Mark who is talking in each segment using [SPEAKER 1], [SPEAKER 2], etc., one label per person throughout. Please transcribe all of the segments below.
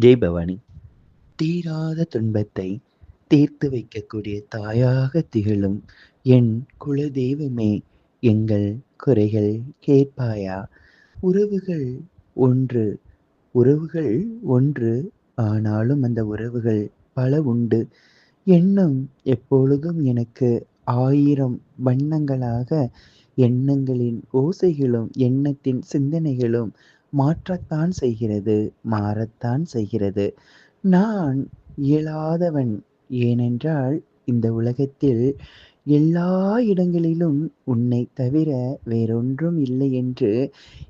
[SPEAKER 1] ஜெய் பவானி. தீராத துன்பத்தை தீர்த்து வைக்கக்கூடிய தாயாக திகழும் என் குலதெய்வமே எங்கள் குறைகள் கேட்பாயா? உறவுகள் ஒன்று உறவுகள் ஒன்று. ஆனாலும் அந்த உறவுகள் பல உண்டு. எண்ணம் எப்பொழுதும் எனக்கு ஆயிரம் வண்ணங்களாக எண்ணங்களின் ஓசைகளும் எண்ணத்தின் சிந்தனைகளும் மாற்றத்தான் செய்கிறது மாறத்தான் செய்கிறது. நான் இயலாதவன் ஏனென்றால் இந்த உலகத்தில் எல்லா இடங்களிலும் உன்னை தவிர வேறொன்றும் இல்லை என்று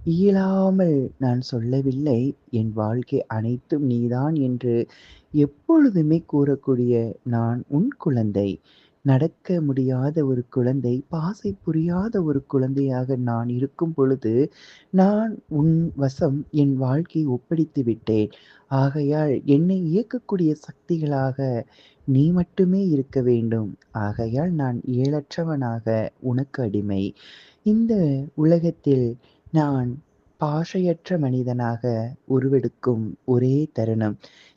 [SPEAKER 1] இயலாமல் நான் சொல்லவில்லை. என் வாழ்க்கை அனைத்தும் நீதான் என்று எப்பொழுதுமே கூறக்கூடிய நான் உன் குழந்தை. நடக்க முடியாத ஒரு குழந்தை பாசை புரியாத ஒரு குழந்தையாக நான் இருக்கும் பொழுது நான் உன் வசம் என் வாழ்க்கையை ஒப்படைத்து விட்டேன். ஆகையால் என்னை இயக்கக்கூடிய சக்திகளாக நீ மட்டுமே இருக்க வேண்டும். ஆகையால் நான் ஏழற்றவனாக உனக்கு அடிமை. இந்த உலகத்தில் நான் பாஷையற்ற மனிதனாக உருவெடுக்கும் ஒரே தருணம்.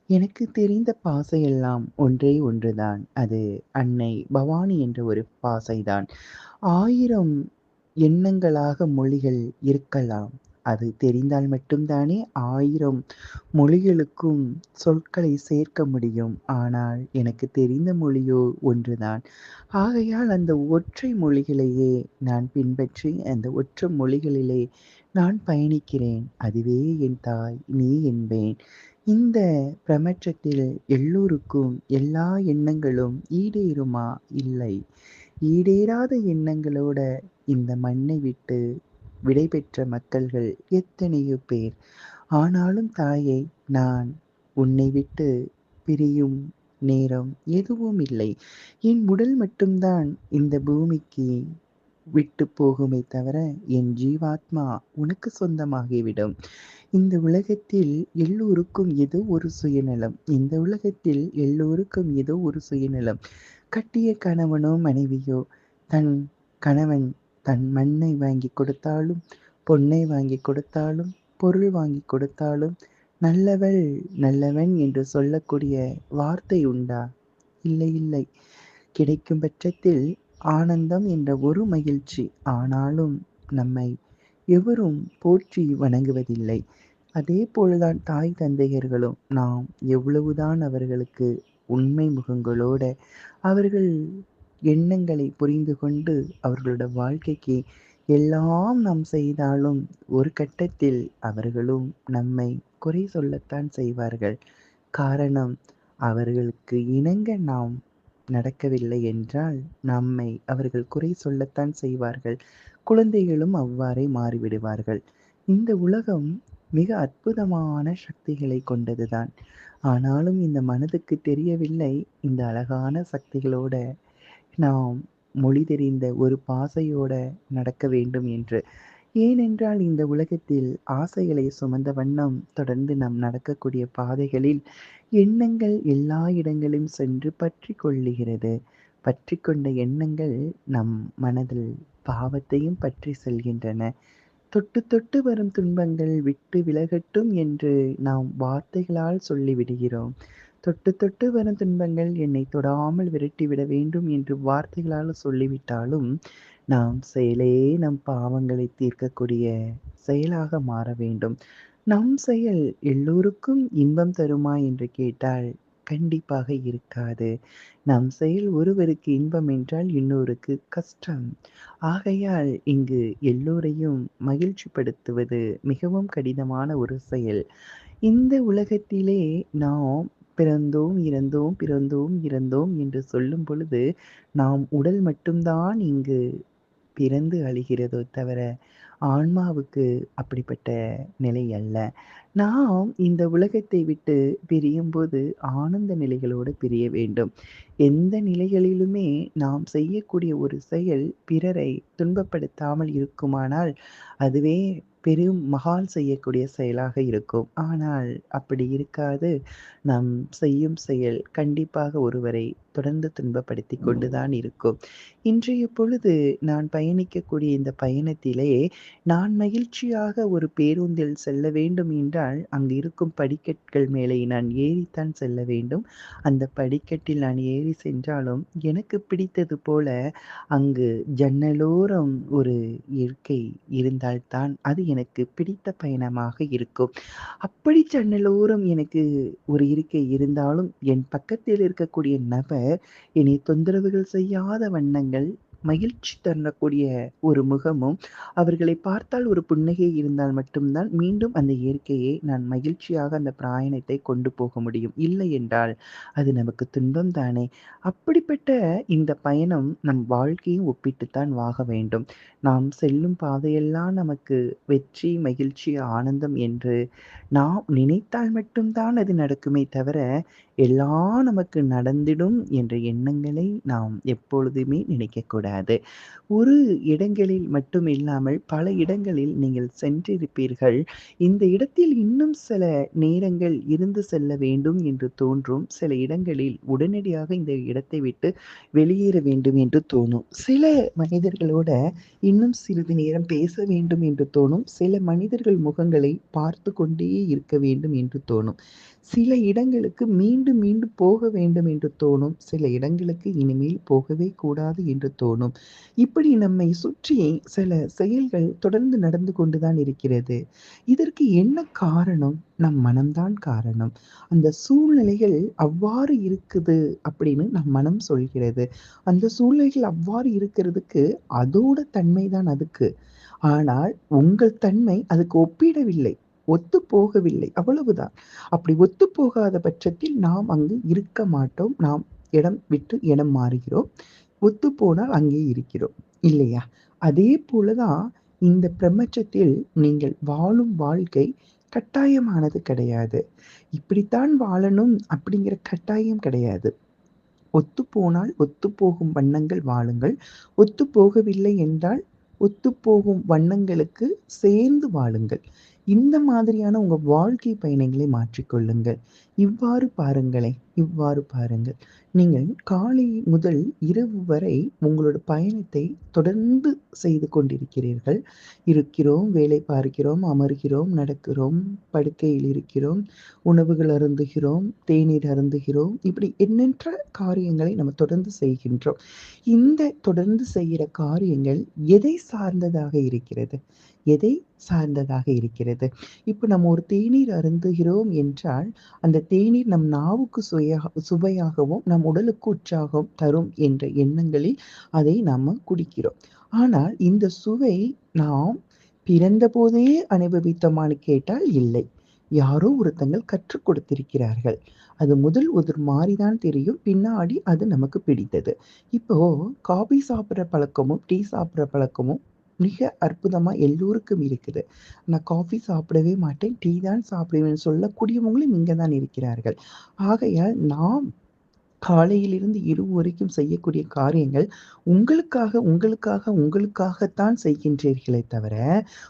[SPEAKER 1] எனக்கு தெரிந்த பாசையெல்லாம் ஒன்றே ஒன்றுதான். அது அன்னை பவானி என்ற ஒரு பாசைதான். ஆயிரம் எண்ணங்களாக மொழிகள் இருக்கலாம். அது தெரிந்தால் மட்டும்தானே ஆயிரம் மொழிகளுக்கும் சொற்களை சேர்க்க முடியும். ஆனால் எனக்கு தெரிந்த மொழியோ ஒன்றுதான். ஆகையால் அந்த ஒற்றை மொழிகளையே நான் பின்பற்றி அந்த ஒற்றை மொழிகளிலே நான் பயணிக்கிறேன். அதுவே என் தாய் நீ என்பேன் இந்த பிரபஞ்சத்தில் எல்லோருக்கும் எல்லா எண்ணங்களும் ஈடேறுமா? இல்லை. ஈடேறாத எண்ணங்களோட இந்த மண்ணை விட்டு விடைபெற்ற மக்கள்கள் எத்தனையோ பேர். ஆனாலும் தாயை நான் உன்னை விட்டு பிரியும் நேரம் எதுவும் இல்லை. என் உடல் மட்டும்தான் இந்த பூமிக்கு விட்டு போகுமே தவிர என் ஜீவாத்மா உனக்கு சொந்தமாகிவிடும். இந்த உலகத்தில் எல்லோருக்கும் ஏதோ ஒரு சுயநலம். இந்த உலகத்தில் எல்லோருக்கும் ஏதோ ஒரு சுயநலம். கட்டிய கணவனோ மனைவியோ தன் கணவன் தன் மண்ணை வாங்கி கொடுத்தாலும் பொண்ணை வாங்கி கொடுத்தாலும் பொருள் வாங்கி கொடுத்தாலும் நல்லவள் நல்லவன் என்று சொல்லக்கூடிய வார்த்தை உண்டா? இல்லை இல்லை. கிடைக்கும் பட்சத்தில் ஆனந்தம் என்ற ஒரு மகிழ்ச்சி. ஆனாலும் நம்மை எவரும் போற்றி வணங்குவதில்லை. அதே போலதான் தாய் தந்தையர்களும் நாம் எவ்வளவுதான் அவர்களுக்கு உண்மை முகங்களோட அவர்கள் எண்ணங்களை புரிந்து கொண்டு அவர்களோட வாழ்க்கைக்கு எல்லாம் நாம் செய்தாலும் ஒரு கட்டத்தில் அவர்களும் நம்மை குறை சொல்லத்தான் செய்வார்கள். காரணம் அவர்களுக்கு இணங்க நாம் நடக்கவில்லை என்றால் நம்மை அவர்கள் குறை சொல்லத்தான் செய்வார்கள். குழந்தைகளும் அவ்வாறே மாறிவிடுவார்கள். இந்த உலகம் மிக அற்புதமான சக்திகளை கொண்டதுதான். ஆனாலும் இந்த மனதுக்கு தெரியவில்லை. இந்த அழகான சக்திகளோட நாம் மொழி தெரிந்த ஒரு பாசையோட நடக்க வேண்டும் என்று. ஏனென்றால் இந்த உலகத்தில் ஆசைகளை சுமந்த வண்ணம் தொடர்ந்து நாம் நடக்கக்கூடிய பாதைகளில் எண்ணங்கள் எல்லா இடங்களிலும் சென்று பற்றி கொள்ளுகிறது. பற்றி கொண்ட எண்ணங்கள் நம் மனதில் பாவத்தையும் பற்றி செல்கின்றன. தொட்டு தொட்டு வரும் துன்பங்கள் விட்டு விலகட்டும் என்று நாம் வார்த்தைகளால் சொல்லிவிடுகிறோம் தொட்டு தொட்டு வரும் துன்பங்கள் என்னை தொடாமல் விரட்டிவிட வேண்டும் என்று வார்த்தைகளால் சொல்லிவிட்டாலும் நாம் செயலே நம் பாவங்களை தீர்க்கக்கூடிய செயலாக மாற வேண்டும். நம் செயல் எல்லோருக்கும் இன்பம் தருமா என்று கேட்டால் கண்டிப்பாக இருக்காது. நம் செயல் ஒருவருக்கு இன்பம் என்றால் இன்னொருக்கு கஷ்டம். ஆகையால் இங்கு எல்லோரையும் மகிழ்ச்சிப்படுத்துவது மிகவும் கடினமான ஒரு செயல். இந்த உலகத்திலே நாம் பிறந்தோம் இறந்தோம் பிறந்தோம் இறந்தோம் என்று சொல்லும் பொழுது நாம் உடல் மட்டும்தான் இங்கு பிறந்து அழிகிறதோ தவிர ஆன்மாவுக்கு அப்படிப்பட்ட நிலை அல்ல. நாம் இந்த உலகத்தை விட்டு பிரியும்போது ஆனந்த நிலைகளோடு பிரிய வேண்டும். எந்த நிலைகளிலுமே நாம் செய்யக்கூடிய ஒரு செயல் பிறரை துன்பப்படுத்தாமல் இருக்குமானால் அதுவே பெரும் மகால் செய்யக்கூடிய செயலாக இருக்கும். ஆனால் அப்படி இருக்காது. நாம் செய்யும் செயல் கண்டிப்பாக ஒருவரை தொடர்ந்து துன்பப்படுத்திக் கொண்டுதான் இருக்கும். இன்றைய பொழுது நான் பயணிக்கக்கூடிய இந்த பயணத்திலே, நான் மகிழ்ச்சியாக ஒரு பேருந்தில் செல்ல வேண்டும் என்றால், அங்கு இருக்கும் படிக்கட்கள் மேலே நான் ஏறித்தான் செல்ல வேண்டும். அந்த படிக்கட்டில் நான் ஏறி சென்றாலும், எனக்கு பிடித்தது போல அங்கு ஜன்னலோரம் ஒரு இருக்கை இருந்தால் தான் அது எனக்கு பிடித்த பயணமாக இருக்கும். அப்படி ஜன்னலோரம் எனக்கு ஒரு இருக்கை இருந்தாலும், என் பக்கத்தில் இருக்கக்கூடிய நபர் இனி தொந்தரவுகள் செய்யாத வண்ணங்கள், மகிழ்ச்சி தரக்கூடிய ஒரு முகமும், அவர்களை பார்த்தால் ஒரு புன்னகை இருந்தால் மட்டும்தான் மீண்டும் அந்த இயற்கையை நான் மகிழ்ச்சியாக அந்த பிராயணத்தை கொண்டு போக முடியும். இல்லை என்றால், அது நமக்கு துன்பம் தானே! அப்படிப்பட்ட இந்த பயணம் நம் வாழ்க்கையும் ஒப்பிட்டுத்தான் வாக வேண்டும். நாம் செல்லும் பாதையெல்லாம் நமக்கு வெற்றி, மகிழ்ச்சி, ஆனந்தம் என்று நாம் நினைத்தால் மட்டும்தான் அது நடக்குமே தவிர, எல்லாம் நமக்கு நடந்திடும் என்ற எண்ணங்களை நாம் எப்பொழுதுமே நினைக்கக்கூடாது. ஒரு இடங்களில் மட்டும் இல்லாமல், பல இடங்களில் நீங்கள் சென்றிருப்பீர்கள். இந்த இடத்தில் இன்னும் சில நேரங்கள் இருந்து செல்ல வேண்டும் என்று தோன்றும். சில இடங்களில் உடனடியாக இந்த இடத்தை விட்டு வெளியேற வேண்டும் என்று தோணும். சில மனிதர்களோட இன்னும் சிறிது நேரம் பேச வேண்டும் என்று தோணும். சில மனிதர்கள் முகங்களை பார்த்து கொண்டே இருக்க வேண்டும் என்று தோணும். சில இடங்களுக்கு மீண்டும் மீண்டும் போக வேண்டும் என்று தோணும். சில இடங்களுக்கு இனிமேல் போகவே கூடாது என்று தோணும். இப்படி நம்மை சுற்றி சில செயல்கள் தொடர்ந்து நடந்து கொண்டு தான் இருக்கிறது. இதற்கு என்ன காரணம்? நம் மனம் தான் காரணம். அந்த சூழ்நிலைகள் அவ்வாறு இருக்குது அப்படின்னு நம் மனம் சொல்கிறது. அந்த சூழ்நிலைகள் அவ்வாறு இருக்கிறதுக்கு அதோட தன்மை தான் அதுக்கு. ஆனால் உங்கள் தன்மை அதுக்கு ஒப்பிடவில்லை. ஒத்து போகவில்லை. அவ்வளவுதான். அப்படி ஒத்து போகாத பட்சத்தில் நாம் அங்கு இருக்க மாட்டோம். நாம் இடம் விட்டு இடம் மாறுகிறோம். ஒத்துப்போனால் அங்கே இருக்கிறோம். இல்லையா? அதே போலதான் இந்த பிரபஞ்சத்தில் நீங்கள் வாழும் வாழ்க்கை கட்டாயமானது கிடையாது. இப்படித்தான் வாழணும் அப்படிங்கிற கட்டாயம் கிடையாது. ஒத்துப்போனால் ஒத்துப்போகும் வண்ணங்கள் வாழுங்கள். ஒத்து போகவில்லை என்றால், ஒத்து போகும் வண்ணங்களுக்கு சேர்ந்து வாழுங்கள். இந்த மாதிரியான உங்க வாழ்க்கை பயணங்களை மாற்றிக் கொள்ளுங்கள். இவ்வாறு பாருங்களேன். இவ்வாறு பாருங்கள். நீங்கள் காலை முதல் இரவு வரை உங்களோட பயணத்தை தொடர்ந்து செய்து கொண்டிருக்கிறீர்கள். இருக்கிறோம், வேலை பார்க்கிறோம், அமர்கிறோம், நடக்கிறோம், படுக்கையில் இருக்கிறோம், உணவுகள் அருந்துகிறோம், தேநீர் அருந்துகிறோம். இப்படி எண்ணற்ற காரியங்களை நம்ம தொடர்ந்து செய்கின்றோம். இந்த தொடர்ந்து செய்கிற காரியங்கள் எதை சார்ந்ததாக இருக்கிறது? எதை சார்ந்ததாக இருக்கிறது? இப்போ நம்ம ஒரு தேநீர் அருந்துகிறோம் என்றால், அந்த தேநீர் நம் நாவுக்கு சுயா சுவையாகவும், நம் உடலுக்கு உற்சாகம் தரும் என்ற எண்ணங்களில் அதை நாம் குடிக்கிறோம். ஆனால் இந்த சுவை நாம் பிறந்தபோதே அனுபவித்தோமான்னு கேட்டால் இல்லை. யாரோ ஒருத்தங்கள் கற்றுக் கொடுத்திருக்கிறார்கள். அது முதல் ஒரு மாறிதான் தெரியும். பின்னாடி அது நமக்கு பிடித்தது. இப்போ காபி சாப்பிட்ற பழக்கமும், டீ சாப்பிட்ற பழக்கமும் மிக அற்புதமாக எல்லோருக்கும் இருக்குது. நான் காஃபி சாப்பிடவே மாட்டேன். டீ தான் சாப்பிடுவேன் சொல்லக்கூடியவங்களும் இங்கே தான் இருக்கிறார்கள். ஆகையால் நாம் காலையிலிருந்து இரவு வரைக்கும் செய்யக்கூடிய காரியங்கள் உங்களுக்காக, உங்களுக்காக, உங்களுக்காகத்தான் செய்கின்றீர்களே தவிர,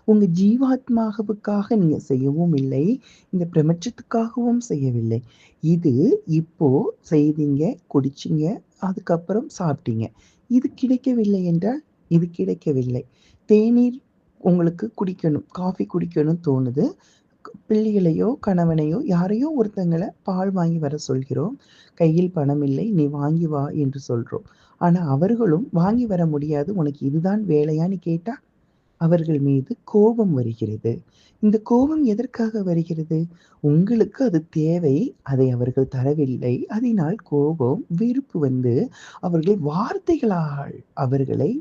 [SPEAKER 1] உங்க ஜீவாத்மாவுக்காக நீங்க செய்யவும் இல்லை. இந்த பிரபஞ்சத்துக்காகவும் செய்யவில்லை. இது இப்போ செய்தீங்க, குடிச்சிங்க அதுக்கப்புறம் சாப்பிட்டீங்க. இது கிடைக்கவில்லை என்றால், இது கிடைக்கவில்லை. தேநீர் உங்களுக்கு குடிக்கணும், காஃபி குடிக்கணும்னு தோணுது. பிள்ளைகளையோ, கணவனையோ, யாரையோ ஒருத்தங்களை பால் வாங்கி வர சொல்கிறோம். கையில் பணம் இல்லை. நீ வாங்கி வா என்று சொல்கிறோம் ஆனால் அவர்களும் வாங்கி வர முடியாது. உனக்கு இதுதான் வேலையான்னு கேட்டா, அவர்கள் மீது கோபம் வருகிறது. இந்த கோபம் எதற்காக வருகிறது? உங்களுக்கு அது தேவை. அதை அவர்கள் தரவில்லை. அதனால் கோபம், வெறுப்பு வந்து அவர்களை வார்த்தைகளால் அவர்களை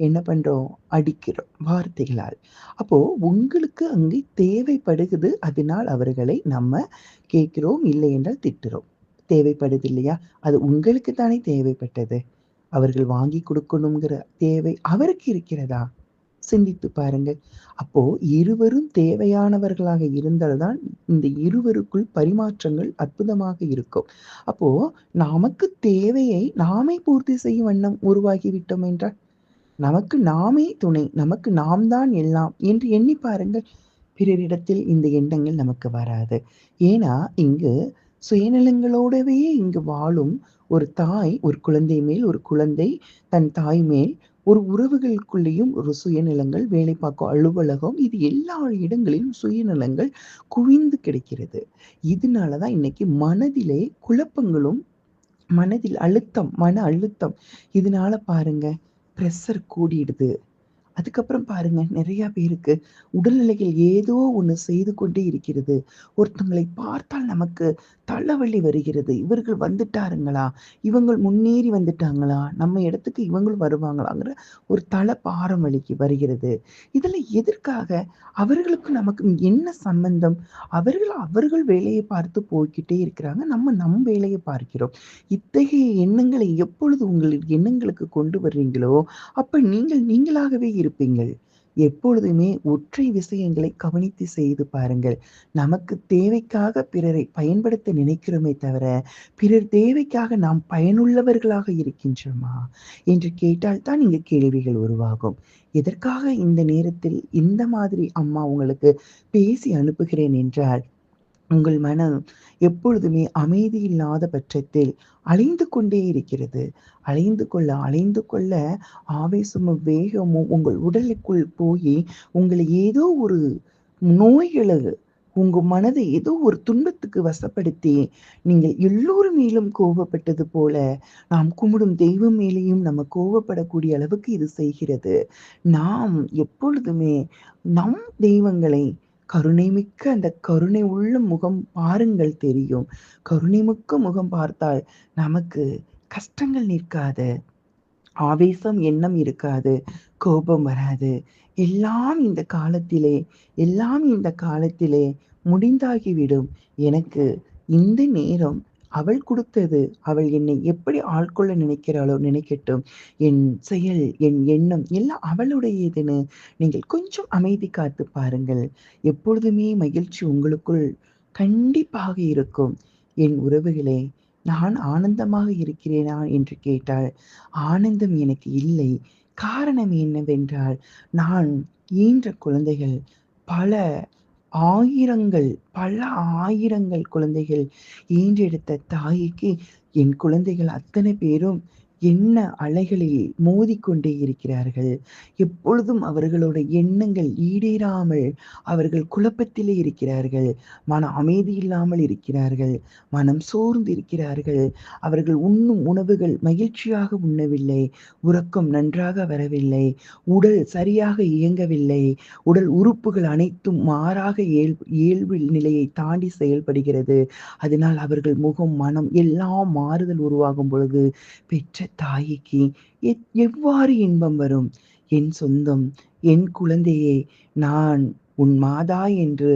[SPEAKER 1] என்ன பண்றோம்? அடிக்கிறோம். வார்த்தைகளால். அப்போ உங்களுக்கு அங்கே தேவைப்படுகிறது அதனால் அவர்களை நம்ம கேட்கிறோம். இல்லை என்றால் திட்டுறோம். தேவைப்படுது இல்லையா? அது உங்களுக்கு தானே தேவைப்பட்டது. அவர்கள் வாங்கி கொடுக்கணுங்கிற தேவை அவருக்கு இருக்கிறதா? சிந்தித்து பாருங்கள். அப்போ இருவரும் தேவையானவர்களாக இருந்தால் தான் இந்த இருவருக்குள் பரிமாற்றங்கள் அற்புதமாக இருக்கும். அப்போ நமக்கு தேவையை நாமே பூர்த்தி செய்யும் வண்ணம் உருவாகிவிட்டோம் என்றால், நமக்கு நாமே துணை, நமக்கு நாம் தான் எல்லாம் என்று எண்ணி பாருங்கள். பிறரிடத்தில் இந்த எண்ணங்கள் நமக்கு வராது. ஏன்னா, இங்கு சுயநலங்களோடவே இங்கு வாழும் ஒரு தாய் ஒரு குழந்தை மேல் ஒரு குழந்தை தன் தாய் மேல் ஒரு உறவுகளுக்குள்ளேயும் ஒரு சுயநலங்கள் வேலை பார்க்கும் அலுவலகம் இது எல்லா இடங்களிலும் சுயநலங்கள் குவிந்து கிடக்கிறது இதனாலதான் இன்னைக்கு மனதிலே குழப்பங்களும் மனதில் அழுத்தம் மன அழுத்தம் இதனால பாருங்க ப்ரெஷர் கூடிடுது. அதுக்கப்புறம் பாருங்க நிறைய பேருக்கு உடல்நிலைகள் ஏதோ ஒண்ணு செய்து கொண்டே இருக்கிறது. ஒருத்தங்களை பார்த்தால் நமக்கு தலைவலி வருகிறது. இவர்கள் வந்துட்டாருங்களா? இவங்கள் முன்னேறி வந்துட்டாங்களா? நம்ம இடத்துக்கு இவங்களும் வருவாங்களாங்கிற ஒரு தலை பாரம் வலிக்கு வருகிறது. இதுல எதற்காக? அவர்களுக்கு நமக்கு என்ன சம்பந்தம்? அவர்கள் அவர்கள் வேலையை பார்த்து போய்கிட்டே இருக்கிறாங்க. நம்ம நம் வேலையை பார்க்கிறோம். இத்தகைய எண்ணங்களை எப்பொழுது உங்கள் எண்ணங்களுக்கு கொண்டு வர்றீங்களோ அப்ப நீங்கள் நீங்களாகவே இருப்பீங்கள். எப்பொழுதுமே ஒற்றை விஷயங்களை கவனித்து செய்து பாருங்கள். நமக்கு தேவைக்காக பிறரை பயன்படுத்த நினைக்கிறோமே தவிர பிறர் தேவைக்காக நாம் பயனுள்ளவர்களாக இருக்கின்றோமா? என்று கேட்டால் தான் இங்கு கேள்விகள் உருவாகும். எதற்காக இந்த நேரத்தில் இந்த மாதிரி அம்மா உங்களுக்கு பேசி அனுப்புகிறேன் என்றால் உங்கள் மனம் எப்பொழுதுமே அமைதி இல்லாத பட்சத்தில் அலைந்து கொண்டே இருக்கிறது. அலைந்து கொள்ள அலைந்து கொள்ள ஆவேசமும் வேகமும் உங்கள் உடலுக்குள் போய் உங்களை ஏதோ ஒரு நோய்களை உங்க மனதை ஏதோ ஒரு துன்பத்துக்கு வசப்படுத்தி நீங்கள் எல்லோரும் மேலும் கோபப்பட்டது போல நாம் கும்பிடும் தெய்வம் மேலேயும் நம்ம கோபப்படக்கூடிய அளவுக்கு இது செய்கிறது. நாம் எப்பொழுதுமே நம் தெய்வங்களை கருணை மிக்க அந்த கருணை உள்ள முகம் பாருங்கள் தெரியும். கருணை மிக்க முகம் பார்த்தால் நமக்கு கஷ்டங்கள் நிற்காது. ஆவேசம் எண்ணம் இருக்காது. கோபம் வராது. எல்லாம் இந்த காலத்திலே எல்லாம் இந்த காலத்திலே முடிந்தாகிவிடும். எனக்கு இந்த நேரம் அவள் கொடுத்தது அவள் என்னை எப்படி ஆட்கொள்ள நினைக்கிறாளோ நினைக்கட்டும். என் செயல் என் எண்ணம் எல்லாம் அவளுடையதுன்னு நீங்கள் கொஞ்சம் அமைதி காத்து பாருங்கள். எப்பொழுதுமே மகிழ்ச்சி உங்களுக்குள் கண்டிப்பாக இருக்கும். என் உறவுகளே நான் ஆனந்தமாக இருக்கிறேனா என்று கேட்டால் ஆனந்தம் எனக்கு இல்லை. காரணம் என்னவென்றால் நான் ஈன்ற குழந்தைகள். பல ஆயிரங்கள் பல ஆயிரங்கள் குழந்தைகள் ஈன்றெடுத்த தாய்க்கு என் குழந்தைகள் அத்தனை பேரும் என்ன அலைகளில் மோதிக்கொண்டே இருக்கிறார்கள்? எப்பொழுதும் அவர்களோட எண்ணங்கள் ஈடேறாமல் அவர்கள் குழப்பத்திலே இருக்கிறார்கள். மன அமைதி இல்லாமல் இருக்கிறார்கள். மனம் சோர்ந்து இருக்கிறார்கள் அவர்கள் உண்ணும் உணவுகள் மகிழ்ச்சியாக உண்ணவில்லை. உறக்கம் நன்றாக வரவில்லை. உடல் சரியாக இயங்கவில்லை. உடல் உறுப்புகள் அனைத்தும் மாறாக இயல்பு இயல்பு நிலையை தாண்டி செயல்படுகிறது. அதனால் அவர்கள் முகம் மனம் எல்லாம் மாறுதல் உருவாகும் பொழுது பெற்ற தாய்க்கு எவ்வாறு இன்பம் வரும்? என் சொந்தம் என் குழந்தையே நான் உன் மாதா என்று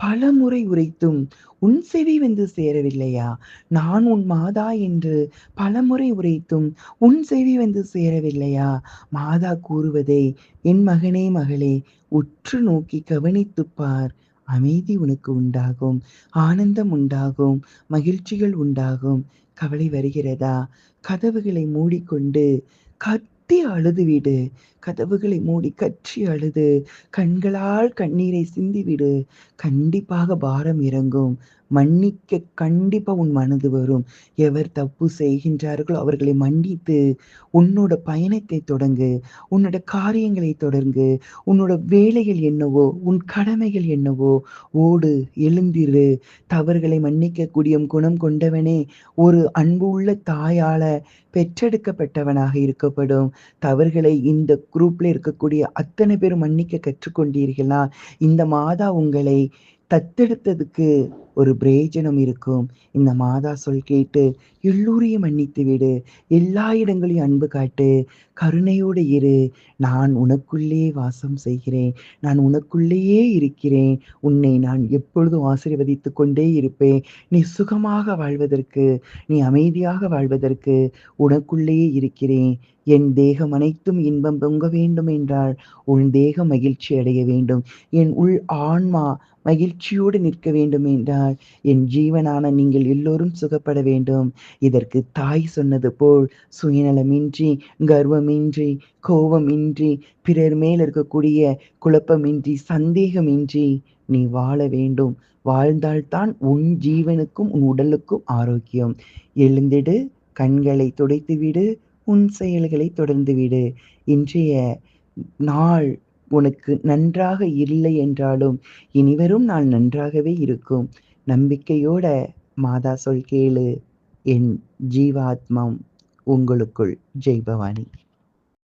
[SPEAKER 1] பல முறை உரைத்தும் உன் செவி வந்து சேரவில்லையா? நான் உன் மாதா என்று பல முறை உரைத்தும் உன் செவி வந்து சேரவில்லையா? மாதா கூறுவதை என் மகனே மகளே உற்று நோக்கி கவனித்துப் பார். அமைதி உனக்கு உண்டாகும் ஆனந்தம் உண்டாகும் மகிழ்ச்சிகள் உண்டாகும். கவலை வருகிறதா? கதவுகளை மூடிக்கொண்டு கத்தி அழுதுவிடு கதவுகளை மூடி கற்றி அழுது. கண்களால் கண்ணீரை சிந்திவிடு கண்டிப்பாக பாரம் இறங்கும். மன்னிக்க கண்டிப்பா உன் மனது வரும். எவர் தப்பு செய்கின்றார்களோ அவர்களை மன்னித்து உன்னோட பயணத்தை தொடங்கு. உன்னோட காரியங்களை தொடங்கு. உன்னோட வேலைகள் என்னவோ உன் கடமைகள் என்னவோ ஓடு எழுந்திரு. தவறுகளை மன்னிக்கக்கூடிய குணம் கொண்டவனே ஒரு அன்பு உள்ள தாயால பெற்றெடுக்கப்பட்டவனாக இருக்கப்படும். தவறுகளை இந்த குரூப்ல இருக்கக்கூடிய அத்தனை பேரும் மன்னிக்க கற்றுக்கொண்டீர்களா? இந்த மாதா உங்களை தத்தெடுத்ததுக்கு ஒரு பிரயோஜனம் இருக்கும். இந்த மாதா சொல் கேட்டு எல்லோரையும் மன்னித்து விடு. எல்லா இடங்களையும் அன்பு காட்டு. கருணையோடு இரு. நான் உனக்குள்ளே வாசம் செய்கிறேன். நான் உனக்குள்ளேயே இருக்கிறேன். உன்னை நான் எப்பொழுதும் ஆசீர்வதித்து கொண்டே இருப்பேன். நீ சுகமாக வாழ்வதற்கு நீ அமைதியாக வாழ்வதற்கு உனக்குள்ளேயே இருக்கிறேன். என் தேகம் அனைத்தும் இன்பம் பொங்க வேண்டும் என்றால் உன் தேகம் மகிழ்ச்சி அடைய வேண்டும். என் உள் ஆன்மா மகிழ்ச்சியோடு நிற்க வேண்டும் என்றால் என் ஜீவனான நீங்கள் எல்லோரும் சுகப்பட வேண்டும். இதற்கு தாய் சொன்னது போல் சுயநலமின்றி கர்வமின்றி கோபமின்றி பிறர் மேல் இருக்கக்கூடிய குழப்பமின்றி சந்தேகமின்றி நீ வாழ வேண்டும். வாழ்ந்தால்தான் உன் ஜீவனுக்கும் உன் உடலுக்கும் ஆரோக்கியம். எழுந்திடு கண்களை துடைத்துவிடு உன் செயல்களை தொடர்ந்து விடு இன்றைய நாள் உனக்கு நன்றாக இல்லை என்றாலும் இனிவரும் நாள் நன்றாகவே இருக்கும். நம்பிக்கையோட மாதா சொல் கேளு என் ஜீவாத்மம் உங்களுக்குள் ஜெய் பவானி